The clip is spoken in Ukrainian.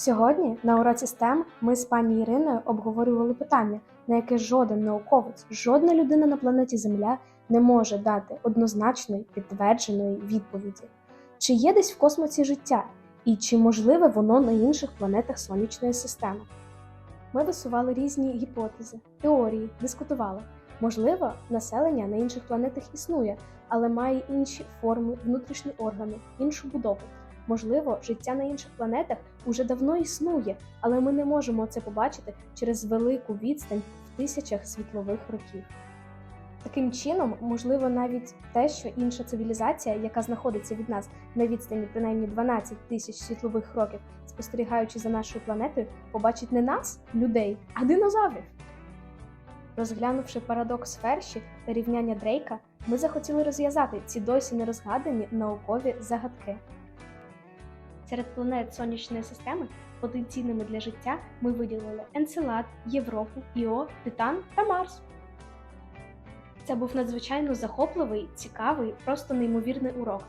Сьогодні на уроці STEM ми з пані Іриною обговорювали питання, на яке жоден науковець, жодна людина на планеті Земля не може дати однозначної підтвердженої відповіді. Чи є десь в космосі життя, і чи можливе воно на інших планетах сонячної системи? Ми висували різні гіпотези, теорії, дискутували. Можливо, населення на інших планетах існує, але має інші форми, внутрішні органи, іншу будову. Можливо, життя на інших планетах уже давно існує, але ми не можемо це побачити через велику відстань в тисячах світлових років. Таким чином, можливо, навіть те, що інша цивілізація, яка знаходиться від нас на відстані принаймні 12 тисяч світлових років, спостерігаючи за нашою планетою, побачить не нас, людей, а динозаврів. Розглянувши парадокс Ферші та рівняння Дрейка, ми захотіли розв'язати ці досі нерозгадані наукові загадки. Серед планет сонячної системи потенційними для життя ми виділили Енцелад, Європу, Іо, Титан та Марс. Це був надзвичайно захопливий, цікавий, просто неймовірний урок.